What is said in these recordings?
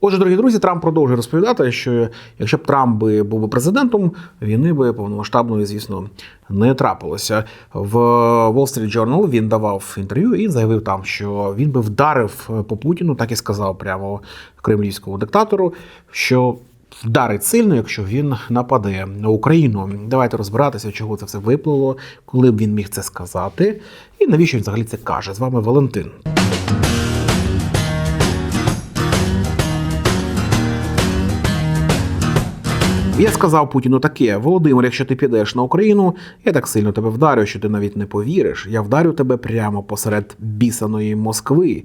Отже, дорогі друзі, Трамп продовжує розповідати, що якщо б Трамп би був би президентом, війни би повномасштабної, звісно, не трапилося. В Wall Street Journal він давав інтерв'ю і заявив там, що він би вдарив по Путіну, так і сказав прямо кремлівському диктатору, що вдарить сильно, якщо він нападе на Україну. Давайте розбиратися, чого це все виплило, коли б він міг це сказати, і навіщо він взагалі це каже. З вами Валентин. Я сказав Путіну таке: Володимир, якщо ти підеш на Україну, я так сильно тебе вдарю, що ти навіть не повіриш. Я вдарю тебе прямо посеред бісаної Москви,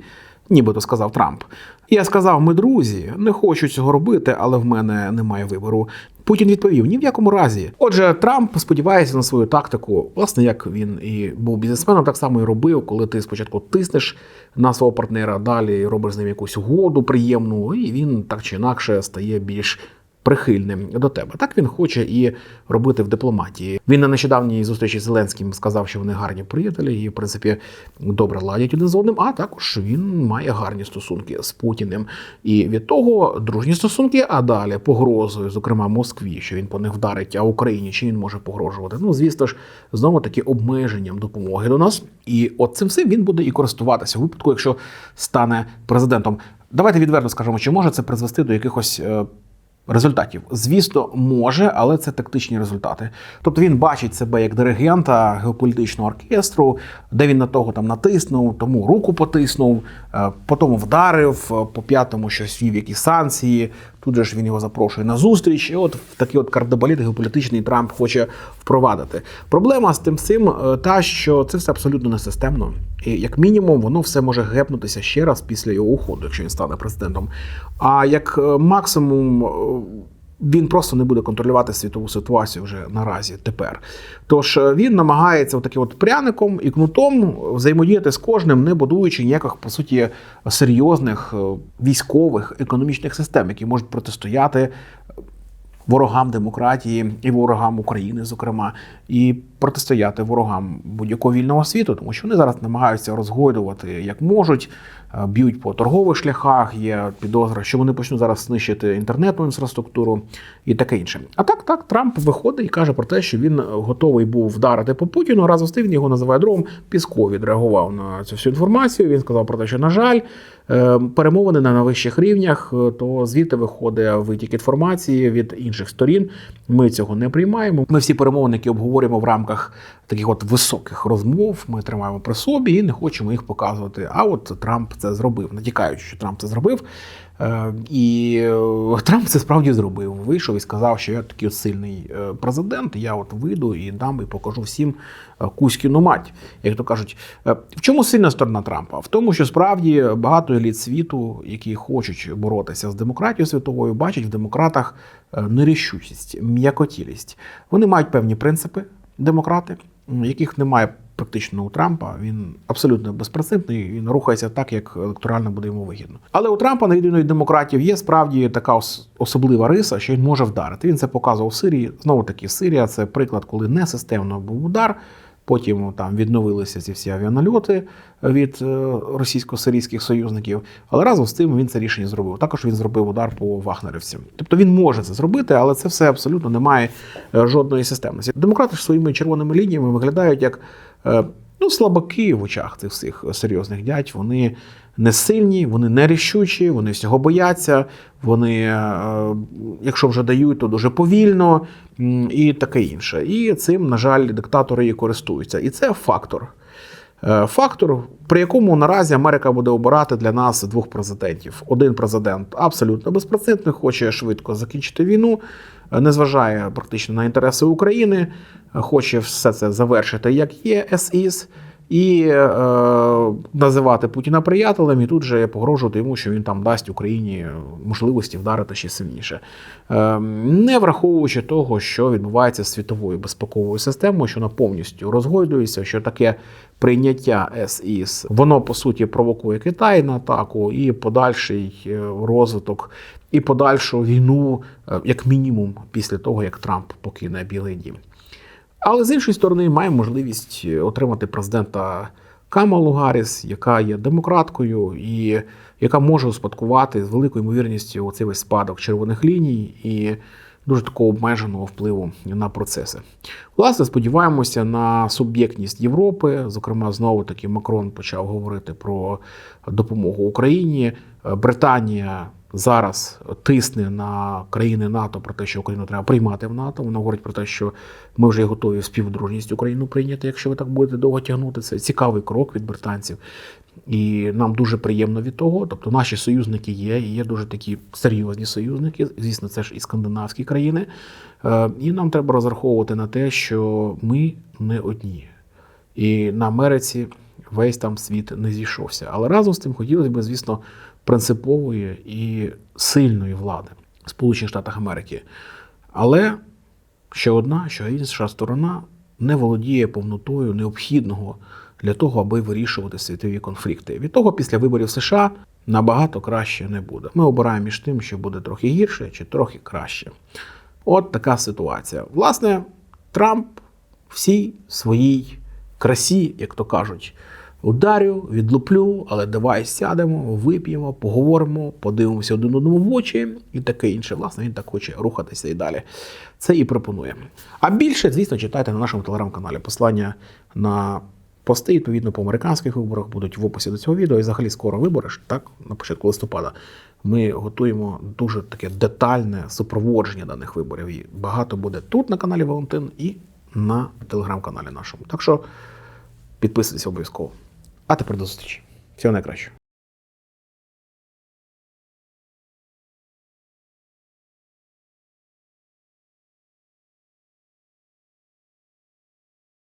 нібито сказав Трамп. Я сказав: ми друзі, не хочу цього робити, але в мене немає вибору. Путін відповів: ні в якому разі. Отже, Трамп сподівається на свою тактику, власне, як він і був бізнесменом, так само і робив, коли ти спочатку тиснеш на свого партнера, далі робиш з ним якусь угоду приємну, і він так чи інакше стає більш прихильним до тебе. Так він хоче і робити в дипломатії. Він на нещодавній зустрічі з Зеленським сказав, що вони гарні приятелі і, в принципі, добре ладять один з одним. А також він має гарні стосунки з Путіним. І від того дружні стосунки, а далі погрозою, зокрема Москві, що він по них вдарить, а Україні чи він може погрожувати. Ну, звісно ж, знову таки обмеженням допомоги до нас. І от цим всім він буде і користуватися в випадку, якщо стане президентом. Давайте відверто скажемо, чи може це призвести до якихось. Результатів, звісно, може, але це тактичні результати. Тобто він бачить себе як диригента геополітичного оркестру, де він на того там натиснув, тому руку потиснув, е, потім вдарив, е, по п'ятому щось вів якісь санкції. Тут же ж він його запрошує на зустріч. І от в такий от кардебаліт геополітичний Трамп хоче впровадити. Проблема з тим всім е, та, що це все абсолютно несистемно. І як мінімум, воно все може гепнутися ще раз після його уходу, якщо він стане президентом. А як е, максимум. е, Він просто не буде контролювати світову ситуацію вже наразі тепер. Тож він намагається таким от пряником і кнутом взаємодіяти з кожним, не будуючи ніяких по суті серйозних військових економічних систем, які можуть протистояти ворогам демократії і ворогам України, зокрема, і протистояти ворогам будь-якого вільного світу, тому що вони зараз намагаються розгойдувати як можуть, е, б'ють по торгових шляхах. Є підозра, що вони почнуть зараз знищити інтернетну інфраструктуру і таке інше. А так, так, Трамп виходить і каже про те, що він готовий був вдарити по Путіну. Разом з тим він його називає другом. Пісков відреагував на цю всю інформацію. Він сказав про те, що на жаль, е, перемовини на найвищих рівнях, е, то звідти виходить витік інформації від інших сторін. Ми цього не приймаємо. Ми всі перемовини, які обговорюємо в рамках таких от високих розмов, ми тримаємо при собі і не хочемо їх показувати. А от Трамп це зробив, натякаючи, що Трамп це зробив. Е, І е, Трамп це справді зробив. Вийшов і сказав, що я такий сильний е, президент. Я от вийду і дам і покажу всім Кузькіну мать. Як то кажуть, в чому сильна сторона Трампа? В тому, що справді багато еліт світу, які хочуть боротися з демократією світовою, бачать в демократах нерішучість, м'якотілість. Вони мають певні принципи, демократи, яких немає практично у Трампа. Він абсолютно безпрецедентний, він рухається так, як електорально буде йому вигідно. Але у Трампа, на від демократів, є справді така особлива риса, що він може вдарити. Він це показував в Сирії. Знову таки, Сирія це приклад, коли не системно був удар. Потім там відновилися ці всі авіанальоти від е, російсько-сирійських союзників. Але разом з тим він це рішення зробив. Також він зробив удар по вагнерівцям. Тобто він може це зробити, але це все абсолютно не має е, жодної системності. Демократи ж своїми червоними лініями виглядають як е, ну, слабаки в очах цих всіх серйозних дядь. Вони не сильні, вони не рішучі, вони всього бояться. Вони, е, якщо вже дають, то дуже повільно і таке інше. І цим, на жаль, диктатори і користуються. І це фактор. Е, Фактор, при якому наразі Америка буде обирати для нас двох президентів. Один президент абсолютно безпрецедентний, хоче швидко закінчити війну, е, не зважає практично на інтереси України, хоче все це завершити як є СІС, і е, називати Путіна приятелем, і тут же погрожувати йому, що він там дасть Україні можливості вдарити ще сильніше, е, не враховуючи того, що відбувається з світовою безпековою системою, що вона повністю розгойдується, що таке прийняття СІС, воно по суті провокує Китай на атаку і подальший е, розвиток, і подальшу війну, е, як мінімум, після того як Трамп покине Білий Дім. Але з іншої сторони, маємо можливість отримати президента Камалу Гарріс, яка є демократкою і яка може успадкувати з великою ймовірністю оцей весь спадок червоних ліній і дуже такого обмеженого впливу на процеси. Власне, сподіваємося на суб'єктність Європи. Зокрема, знову таки Макрон почав говорити про допомогу Україні. Е, Британія зараз тисне на країни НАТО про те, що Україну треба приймати в НАТО. Вона говорить про те, що ми вже готові співдружність Україну прийняти, якщо ви так будете довго тягнути. Це цікавий крок від британців. І нам дуже приємно від того. Тобто наші союзники є, і є дуже такі серйозні союзники. Звісно, це ж і скандинавські країни. Е, І нам треба розраховувати на те, що ми не одні. І на Америці весь там світ не зійшовся. Але разом з тим хотілося б, звісно, принципової і сильної влади Сполучених Штатах Америки. Але ще одна, що інша сторона не володіє повнотою необхідного для того, аби вирішувати світові конфлікти. Від того після виборів США набагато краще не буде. Ми обираємо між тим, що буде трохи гірше чи трохи краще. От така ситуація. Власне, Трамп всій своїй красі, як то кажуть, ударю, відлуплю, але давай сядемо, вип'ємо, поговоримо, подивимося один одному в очі і таке інше. Власне, він так хоче рухатися і далі. Це і пропонує. А більше, звісно, читайте на нашому телеграм-каналі. Послання на пости, відповідно, по американських виборах будуть в описі до цього відео. І взагалі скоро вибори, так, на початку листопада. Ми готуємо дуже таке детальне супроводження даних виборів. І багато буде тут на каналі Валентин і на телеграм-каналі нашому. Так що підписуйтесь обов'язково. А тепер до зустрічі. Всього найкращого.